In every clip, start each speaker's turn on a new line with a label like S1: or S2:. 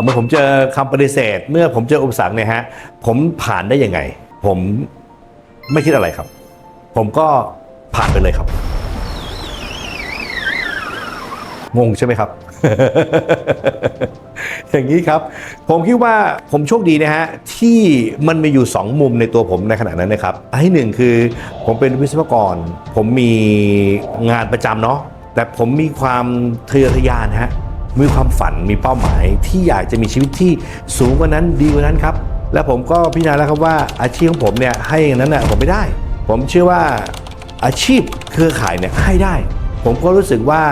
S1: เมื่อผมเจอคำปฏิเสธ เมื่อผมเจออุปสรรคเนี่ยฮะผมผ่านได้ยังไง ผมไม่คิดอะไรครับ ผมก็ผ่านไปเลยครับ งงใช่ไหมครับ อย่างนี้ครับ ผมคิดว่าผมโชคดีนะฮะที่มันมีอยู่ 2 มุมในตัวผมในขณะนั้นนะครับอันที่หนึ่งคือผมเป็นวิศวกร ผมมีงานประจำเนาะแต่ผมมีความทะเยอทะยานฮะ มีความฝันมีเป้าหมายที่อยากจะมีชีวิตที่สูงกว่านั้นดีกว่านั้นครับ และผมก็พิจารณาแล้วครับว่าอาชีพของผมเนี่ยให้อย่างนั้นน่ะผมไม่ได้ ผมเชื่อว่าอาชีพเครือข่ายเนี่ยให้ได้ ผมก็รู้สึกว่า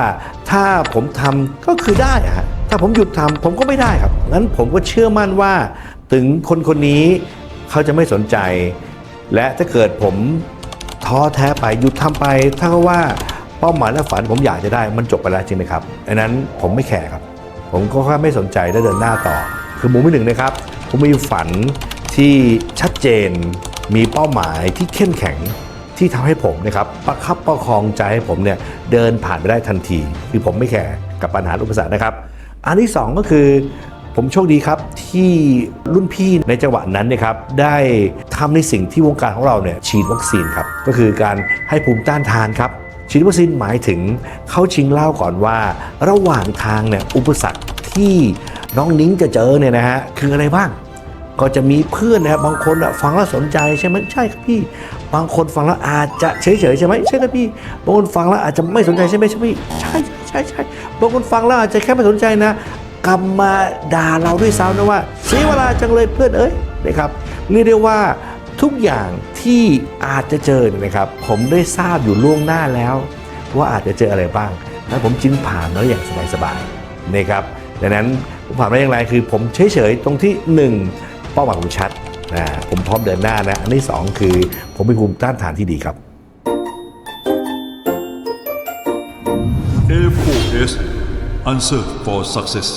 S1: ถ้าผมทำก็คือได้ฮะถ้าผมหยุดทำผมก็ไม่ได้ครับงั้นผมก็เชื่อมั่นว่าถึงคนคนนี้เขาจะไม่สนใจ และถ้าเกิดผมท้อแท้ไปหยุดทำไปถ้าก็ว่า เป้าหมายและฝันผมอยากจะได้มันจบไปแล้วจริงไหมครับดังนั้นผมไม่แคร์ครับ ผมก็แค่ไม่สนใจและเดินหน้าต่อ คือมุมที่หนึ่งนะครับผมมีฝันที่ชัดเจน มีเป้าหมายที่เข้มแข็งที่ทำให้ผมนะครับประคับประคองใจให้ผมเนี่ยเดินผ่านไปได้ทันที คือผมไม่แคร์กับปัญหาอุปสรรคนะครับ อันที่สองก็คือ ผมโชคดีครับที่รุ่นพี่ในจังหวะนั้นนะครับได้ทำในสิ่งที่วงการของเราเนี่ยฉีดวัคซีนครับก็คือการให้ภูมิต้านทานครับ ฉีดวัคซีนหมายถึงเขาชิงเล่าก่อนว่า ระหว่างทางเนี่ยอุปสรรคที่น้องนิ้งจะเจอเนี่ยนะฮะคืออะไรบ้าง ก็จะมีเพื่อนนะครับบางคนฟังแล้วสนใจใช่ไหมใช่ครับพี่ บางคนฟังแล้วอาจจะเฉยๆใช่ไหมใช่ครับพี่บางคนฟังแล้วอาจจะไม่สนใจใช่ไหมใช่พี่ใช่ใช่ใช่บางคนฟังแล้วอาจจะแค่ไม่สนใจนะกลับมาด่าเราด้วยซ้ำนะว่าเสียเวลาจังเลยเพื่อนเอ้ยนะครับเรียกได้ว่า ทุกอย่างที่อาจจะเจอเนี่ยนะครับ ผมได้ทราบอยู่ล่วงหน้าแล้ว ว่าอาจจะเจออะไรบ้างแล้วผมจึงผ่านมาได้อย่างสบายๆนะครับดังนั้นผมผ่านมาได้อย่างไรคือผมเฉยๆตรงที่หนึ่งเป้าหมายผมชัดนะผมพร้อมเดินหน้านะอันที่สองคือผมมีภูมิต้านทานที่ดีครับ
S2: A4S Answer for Success